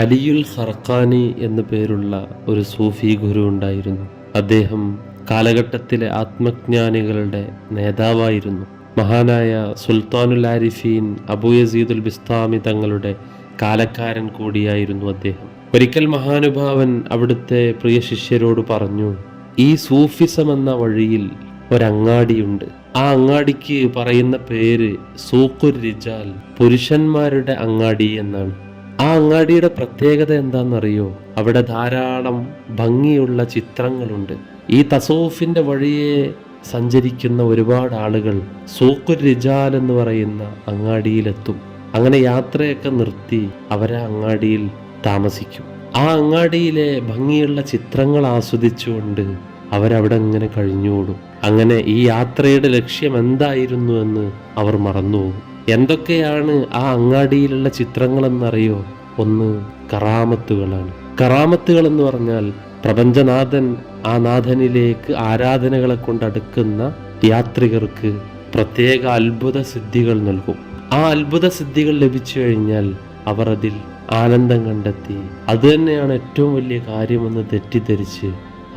അലിയുൽ ഹർഖാനി എന്നു പേരുള്ള ഒരു സൂഫി ഗുരു ഉണ്ടായിരുന്നു. അദ്ദേഹം കാലഘട്ടത്തിലെ ആത്മജ്ഞാനികളുടെ നേതാവായിരുന്നു. മഹാനായ സുൽത്താനുൽ ആരിഫീൻ അബു യസീദുൽ ബിസ്താമി തങ്ങളുടെ കാലക്കാരൻ കൂടിയായിരുന്നു അദ്ദേഹം. ഒരിക്കൽ മഹാനുഭാവൻ അവിടുത്തെ പ്രിയ ശിഷ്യരോട് പറഞ്ഞു ഈ സൂഫിസം എന്ന വഴിയിൽ ഒരങ്ങാടിയുണ്ട്. ആ അങ്ങാടിക്ക് പറയുന്ന പേര് സൂക്കുർ റിജാൽ പുരുഷന്മാരുടെ അങ്ങാടി എന്നാണ്. അങ്ങാടിയുടെ പ്രത്യേകത എന്താണെന്നറിയോ? അവിടെ ധാരാളം ഭംഗിയുള്ള ചിത്രങ്ങളുണ്ട്. ഈ തസോഫിന്റെ വഴിയെ സഞ്ചരിക്കുന്ന ഒരുപാട് ആളുകൾ സൂക്കുർ റിജാൽ എന്ന് പറയുന്ന അങ്ങാടിയിലെത്തും. അങ്ങനെ യാത്രയൊക്കെ നിർത്തി അവരെ അങ്ങാടിയിൽ താമസിക്കും. ആ അങ്ങാടിയിലെ ഭംഗിയുള്ള ചിത്രങ്ങൾ ആസ്വദിച്ചുകൊണ്ട് അവരവിടെ ഇങ്ങനെ കഴിഞ്ഞുകൂടും അങ്ങനെ ഈ യാത്രയുടെ ലക്ഷ്യം എന്തായിരുന്നു എന്ന് അവർ മറന്നുപോകും. എന്തൊക്കെയാണ് ആ അങ്ങാടിയിലുള്ള ചിത്രങ്ങളെന്നറിയോ? ഒന്ന് കറാമത്തുകളാണ്. കറാമത്തുകൾ എന്ന് പറഞ്ഞാൽ പ്രപഞ്ചനാഥൻ ആ നാഥനിലേക്ക് ആരാധനകളെ കൊണ്ടടുക്കുന്ന യാത്രികർക്ക് പ്രത്യേക അത്ഭുത സിദ്ധികൾ നൽകും. ആ അത്ഭുത സിദ്ധികൾ ലഭിച്ചു കഴിഞ്ഞാൽ അവർ അതിൽ ആനന്ദം കണ്ടെത്തി. അത് തന്നെയാണ് ഏറ്റവും വലിയ കാര്യമെന്ന് തെറ്റിദ്ധരിച്ച്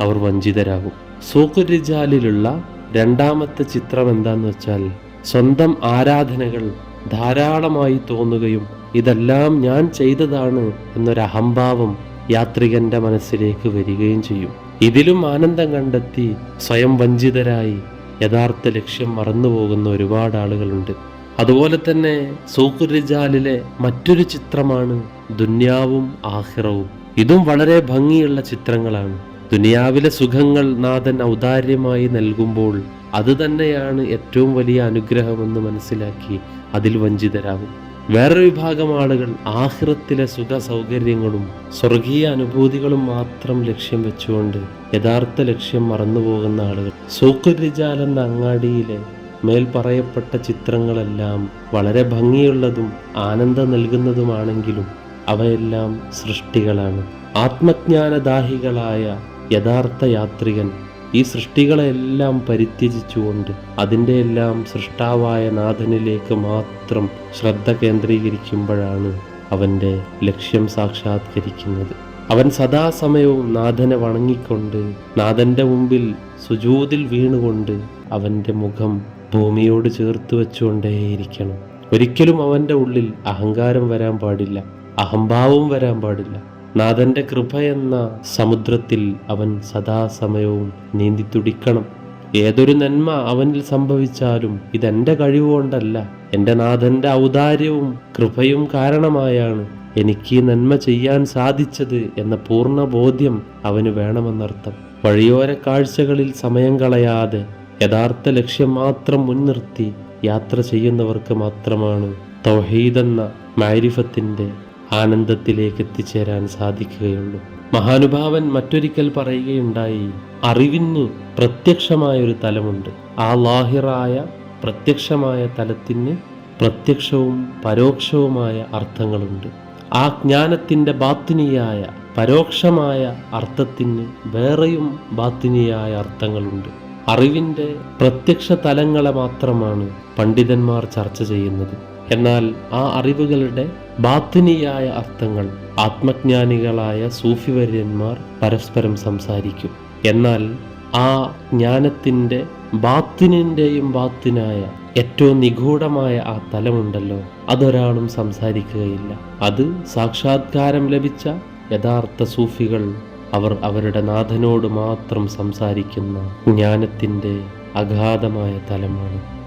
അവർ വഞ്ചിതരാകും. സൂക്കുരിജാലിലുള്ള രണ്ടാമത്തെ ചിത്രം എന്താന്ന് വെച്ചാൽ സ്വന്തം ആരാധനകൾ ധാരാളമായി തോന്നുകയും ഇതെല്ലാം ഞാൻ ചെയ്തതാണ് എന്നൊരഹംഭാവം യാത്രികന്റെ മനസ്സിലേക്ക് വരികയും ചെയ്യും. ഇതിലും ആനന്ദം കണ്ടെത്തി സ്വയം വഞ്ചിതരായി യഥാർത്ഥ ലക്ഷ്യം മറന്നുപോകുന്ന ഒരുപാട് ആളുകളുണ്ട്. അതുപോലെ തന്നെ സൂക്കുരിജാലിലെ മറ്റൊരു ചിത്രമാണ് ദുന്യാവും ആഹിറവും. ഇതും വളരെ ഭംഗിയുള്ള ചിത്രങ്ങളാണ്. ദുനിയാവിലെ സുഖങ്ങൾ നാഥൻ ഔദാര്യമായി നൽകുമ്പോൾ അത് തന്നെയാണ് ഏറ്റവും വലിയ അനുഗ്രഹമെന്ന് മനസ്സിലാക്കി അതിൽ വഞ്ചിതരാകും. വേറെ വിഭാഗം ആളുകൾ ആഹ്റത്തിലെ സുഖ സൗകര്യങ്ങളും സ്വർഗീയ അനുഭൂതികളും മാത്രം ലക്ഷ്യം വെച്ചുകൊണ്ട് യഥാർത്ഥ ലക്ഷ്യം മറന്നുപോകുന്ന ആളുകൾ. സൂക്കുരിജാൽ എന്ന അങ്ങാടിയിലെ മേൽ പറയപ്പെട്ട ചിത്രങ്ങളെല്ലാം വളരെ ഭംഗിയുള്ളതും ആനന്ദം നൽകുന്നതുമാണെങ്കിലും അവയെല്ലാം സൃഷ്ടികളാണ്. ആത്മജ്ഞാനദാഹികളായ യഥാർത്ഥ യാത്രികൻ ഈ സൃഷ്ടികളെല്ലാം പരിത്യജിച്ചുകൊണ്ട് അതിന്റെ എല്ലാം സൃഷ്ടാവായ നാഥനിലേക്ക് മാത്രം ശ്രദ്ധ കേന്ദ്രീകരിക്കുമ്പോഴാണ് അവന്റെ ലക്ഷ്യം സാക്ഷാത്കരിക്കുന്നത്. അവൻ സദാസമയവും നാഥനെ വണങ്ങിക്കൊണ്ട് നാഥന്റെ മുമ്പിൽ സുജൂതിൽ വീണുകൊണ്ട് അവന്റെ മുഖം ഭൂമിയോട് ചേർത്ത് വെച്ചുകൊണ്ടേയിരിക്കണം. ഒരിക്കലും അവന്റെ ഉള്ളിൽ അഹങ്കാരം വരാൻ പാടില്ല അഹംഭാവവും വരാൻ പാടില്ല. നാഥന്റെ കൃപ എന്ന സമുദ്രത്തിൽ അവൻ സദാസമയവും നീന്തി തുടിക്കണം. ഏതൊരു നന്മ അവനിൽ സംഭവിച്ചാലും ഇതെന്റെ കഴിവുകൊണ്ടല്ല എന്റെ നാഥന്റെ ഔദാര്യവും കൃപയും കാരണമായാണ് എനിക്ക് നന്മ ചെയ്യാൻ സാധിച്ചത് എന്ന പൂർണ ബോധ്യം അവന് വേണമെന്നർത്ഥം. വഴിയോര കാഴ്ചകളിൽ സമയം കളയാതെ യഥാർത്ഥ ലക്ഷ്യം മാത്രം മുൻനിർത്തി യാത്ര ചെയ്യുന്നവർക്ക് മാത്രമാണ് തൗഹീദെന്ന മാരിഫത്തിന്റെ ആനന്ദത്തിലേക്ക് എത്തിച്ചേരാൻ സാധിക്കുകയുള്ളൂ. മഹാനുഭാവൻ മറ്റൊരിക്കൽ പറയുകയുണ്ടായി അറിവിന് പ്രത്യക്ഷമായ ഒരു തലമുണ്ട്. ആ ലാഹിറായ പ്രത്യക്ഷമായ തലത്തിന് പ്രത്യക്ഷവും പരോക്ഷവുമായ അർത്ഥങ്ങളുണ്ട്. ആ ജ്ഞാനത്തിന്റെ ബാത്തിനിയായ പരോക്ഷമായ അർത്ഥത്തിന് വേറെയും ബാത്തിനിയായ അർത്ഥങ്ങളുണ്ട്. അറിവിന്റെ പ്രത്യക്ഷ തലങ്ങളെ മാത്രമാണ് പണ്ഡിതന്മാർ ചർച്ച ചെയ്യുന്നത്. എന്നാൽ ആ അറിവുകളുടെ ബാത്തിനിയായ അർത്ഥങ്ങൾ ആത്മജ്ഞാനികളായ സൂഫിവര്യന്മാർ പരസ്പരം സംസാരിക്കും. എന്നാൽ ആ ജ്ഞാനത്തിന്റെ ബാത്തിനിന്റെയും ബാത്തിനായ ഏറ്റവും നിഗൂഢമായ ആ തലമുണ്ടല്ലോ അതൊരാളും സംസാരിക്കുകയില്ല. അത് സാക്ഷാത്കാരം ലഭിച്ച യഥാർത്ഥ സൂഫികൾ അവർ അവരുടെ നാഥനോട് മാത്രം സംസാരിക്കുന്ന ജ്ഞാനത്തിന്റെ അഗാധമായ തലമാണ്.